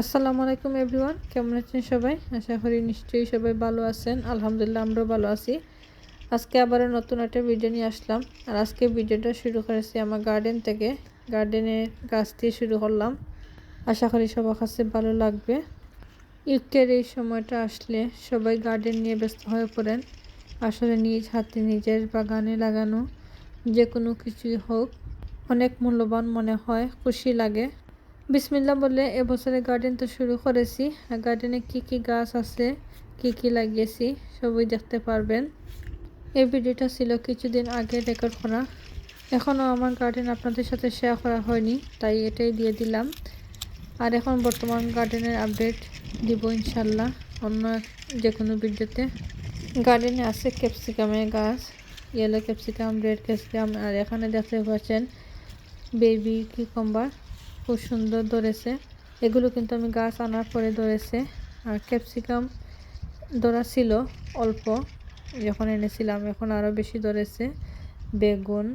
আসসালামু আলাইকুম এভরিওয়ান, কেমন আছেন সবাই? আশা করি নিশ্চয়ই সবাই ভালো আছেন। আলহামদুলিল্লাহ আমরাও ভালো আছি। আজকে আবারও নতুন একটা ভিডিও নিয়ে আসলাম। আর আজকে ভিডিওটা শুরু করেছি আমার গার্ডেন থেকে। গার্ডেনের গাছ দিয়ে শুরু করলাম। আশা করি সবার কাছে ভালো লাগবে। ঈদের এই সময়টা আসলে সবাই গার্ডেন নিয়ে ব্যস্ত হয়ে পড়েন। আসলে নিজ হাতে নিজের বাগানে লাগানো যে কোনো কিছুই হোক, অনেক মূল্যবান মনে হয়, খুশি লাগে। বিসমিল্লা বলে এবছরে গার্ডেন তো শুরু করেছি। আর গার্ডেনে কি কি গাছ আছে, কি কি লাগিয়েছি, সবই দেখতে পারবেন। এই ভিডিওটা ছিল কিছুদিন আগে রেকর্ড করা। এখনও আমার গার্ডেন আপনাদের সাথে শেয়ার করা হয়নি, তাই এটাই দিয়ে দিলাম। আর এখন বর্তমান গার্ডেনের আপডেট দিব ইনশাল্লাহ অন্য যে কোনো ভিডিওতে গার্ডেনে আছে ক্যাপসিকামের গাছ ইয়েলো ক্যাপসিকাম রেড ক্যাপসিকাম আর এখানে দেখতে পাচ্ছেন বেবি কিকম্বার খুব সুন্দর ধরেছে। এগুলো কিন্তু আমি গাছ আনার পরে ধরেছে। আর ক্যাপসিকাম ধরা ছিল অল্প, যখন এনেছিলাম, এখন আরও বেশি ধরেছে। বেগুন,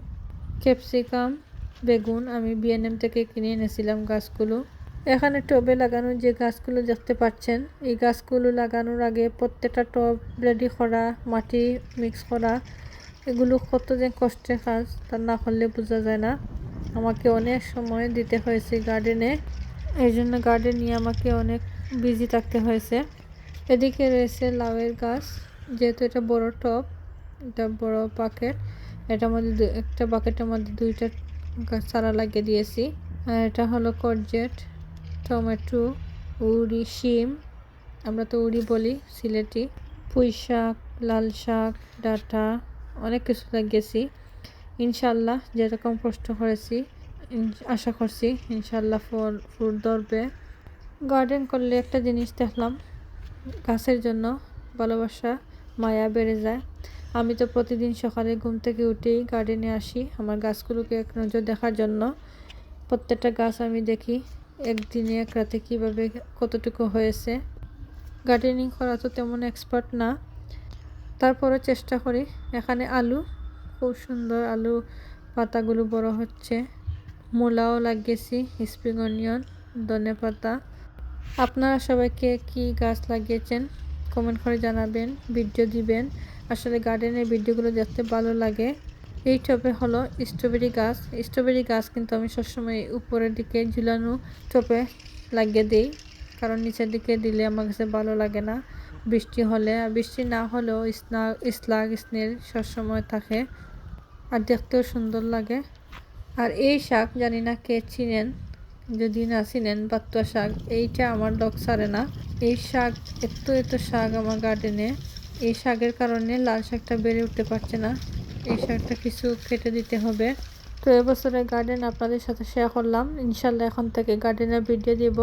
ক্যাপসিকাম, বেগুন আমি বিএনএম থেকে কিনে এনেছিলাম গাছগুলো। এখানে টবে লাগানো যে গাছগুলো দেখতে পাচ্ছেন, এই গাছগুলো লাগানোর আগে প্রত্যেকটা টব রেডি করা, মাটি মিক্স করা, এগুলো কত যে কষ্টের কাজ তা না করলে বোঝা যায় না। আমাকে অনেক সময় দিতে হয়েছে গার্ডেনে এই জন্য গার্ডেন নিয়ে আমাকে অনেক বিজি থাকতে হয়েছে। এদিকে রয়েছে লাউয়ের গাছ, যেহেতু এটা বড় টব, এটা বড় বাকেট এটার মধ্যে একটা বাকেটের মধ্যে দুইটা চারা লাগিয়ে দিয়েছি। আর এটা হলো করজেট টমেটো উড়ি, শিম, আমরা তো উড়ি বলি, সিলেটি। পুঁই শাক, লাল শাক, ডাটা, অনেক কিছু লাগিয়েছি। ইনশাল্লাহ যেরকম কষ্ট করেছি আশা করছি ইনশাল্লাহ ফল ফ্রুট ধরবে। গার্ডেন করলে একটা জিনিস দেখলাম, গাছের জন্য ভালোবাসা, মায়া বেড়ে যায়। আমি তো প্রতিদিন সকালে ঘুম থেকে উঠেই গার্ডেনে আসি, আমার গাছগুলোকে এক নজর দেখার জন্য। প্রত্যেকটা গাছ আমি দেখি, একদিনে এক রাতে কীভাবে কতটুকু হয়েছে। গার্ডেনিং করা তো তেমন এক্সপার্ট না। তারপরে চেষ্টা করি, এখানে আলু খুব সুন্দর আলু পাতাগুলো বড় হচ্ছে। মূলাও লাগিয়েছি স্প্রিং অনিয়ন ধনে পাতা। আপনারা সবাইকে কি গাছ লাগিয়েছেন? কমেন্ট করে জানাবেন ভিডিও দিবেন। আসলে গার্ডেনের ভিডিওগুলো দেখতে ভালো লাগে। এই টপে হলো স্ট্রবেরি গাছ। স্ট্রবেরি গাছ কিন্তু আমি সবসময় উপরের দিকে ঝুলানো টপে লাগিয়ে দিই। কারণ নিচের দিকে দিলে আমার কাছে ভালো লাগে না। বৃষ্টি হলে আর বৃষ্টি না হলেও স্না স্লাগ স্নেল সবসময় থাকে আর দেখতেও সুন্দর লাগে। আর এই শাক জানি না কে চিনেন, যদি না চিনেন বাত্তুয়া শাক, এইটা আমার ডগ সারে না। এই শাক, এত এত শাক আমার গার্ডেনে এই শাকের কারণে লাল শাকটা বেড়ে উঠতে পারছে না। এই শাকটা কিছু কেটে দিতে হবে। তো এবছরের গার্ডেন আপনাদের সাথে শেয়ার করলাম। ইনশাল্লাহ এখন থেকে গার্ডেনের ভিডিও দিব।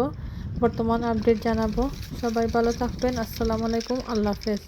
বর্তমান আপডেট জানাব। সবাই ভালো থাকবেন। আসসালামু আলাইকুম। আল্লাহ হাফেজ।